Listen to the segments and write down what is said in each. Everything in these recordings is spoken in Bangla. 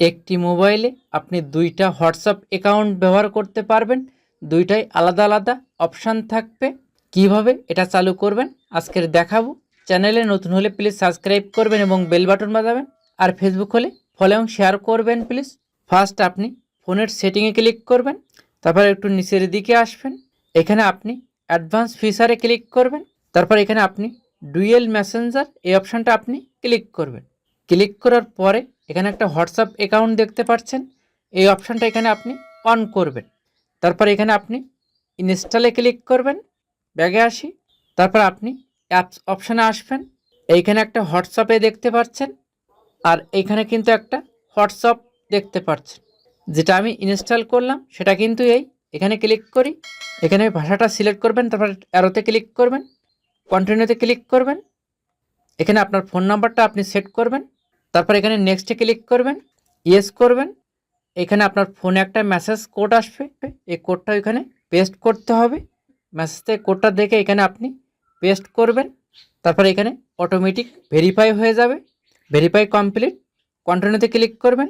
একটি মোবাইলে আপনি দুইটা হোয়াটসঅ্যাপ অ্যাকাউন্ট ব্যবহার করতে পারবেন। দুইটাই আলাদা আলাদা অপশান থাকবে। কীভাবে এটা চালু করবেন আজকের দেখাবো। চ্যানেলে নতুন হলে প্লিজ সাবস্ক্রাইব করবেন এবং বেল বাটন বাজাবেন। আর ফেসবুক হলে ফলো এবং শেয়ার করবেন প্লিজ। ফার্স্ট আপনি ফোনের সেটিংয়ে ক্লিক করবেন। তারপর একটু নিচের দিকে আসবেন। এখানে আপনি অ্যাডভান্স ফিচারে ক্লিক করবেন। তারপর এখানে আপনি ডুয়েল মেসেঞ্জার এই অপশানটা আপনি ক্লিক করবেন। ক্লিক করার পরে এখানে একটা হোয়াটসঅ্যাপ অ্যাকাউন্ট দেখতে পাচ্ছেন। এই অপশানটা এখানে আপনি অন করবেন। তারপর এখানে আপনি ইনস্টলে ক্লিক করবেন, ব্যাগে আসি। তারপর আপনি অ্যাপস অপশানে আসবেন। এইখানে একটা হোয়াটসঅ্যাপে দেখতে পাচ্ছেন আর এইখানে কিন্তু একটা হোয়াটসঅ্যাপ দেখতে পাচ্ছেন। যেটা আমি ইনস্টল করলাম, সেটা কিন্তু এই। এখানে ক্লিক করি। এখানে ভাষাটা সিলেক্ট করবেন, তারপর অ্যারোতে ক্লিক করবেন কন্টিনিউতে ক্লিক করবেন। এখানে আপনার ফোন নাম্বারটা আপনি সেট করবেন। তারপর এখানে নেক্সটে ক্লিক করবেন ইয়েস করবেন। এখানে আপনার ফোনে একটা মেসেজ কোড আসবে, এই কোডটা এখানে পেস্ট করতে হবে। মেসেজ থেকে কোডটা দেখে এখানে আপনি পেস্ট করবেন, তারপর এখানে অটোমেটিক ভেরিফাই হয়ে যাবে। ভেরিফাই কমপ্লিট কন্টিনিউতে ক্লিক করবেন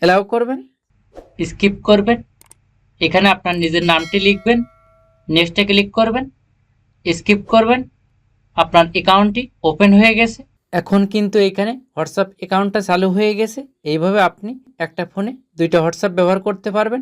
অ্যালাউ করবেন। স্কিপ করবেন, এখানে আপনার নিজের নামটি লিখবেন নেক্সটে ক্লিক করবেন স্কিপ করবেন, আপনার অ্যাকাউন্টটি ওপেন হয়ে গেছে। এখন কিন্তু এখানে হোয়াটসঅ্যাপ অ্যাকাউন্টটা চালু হয়ে গেছে। এইভাবে আপনি একটা ফোনে দুইটা হোয়াটসঅ্যাপ ব্যবহার করতে পারবেন।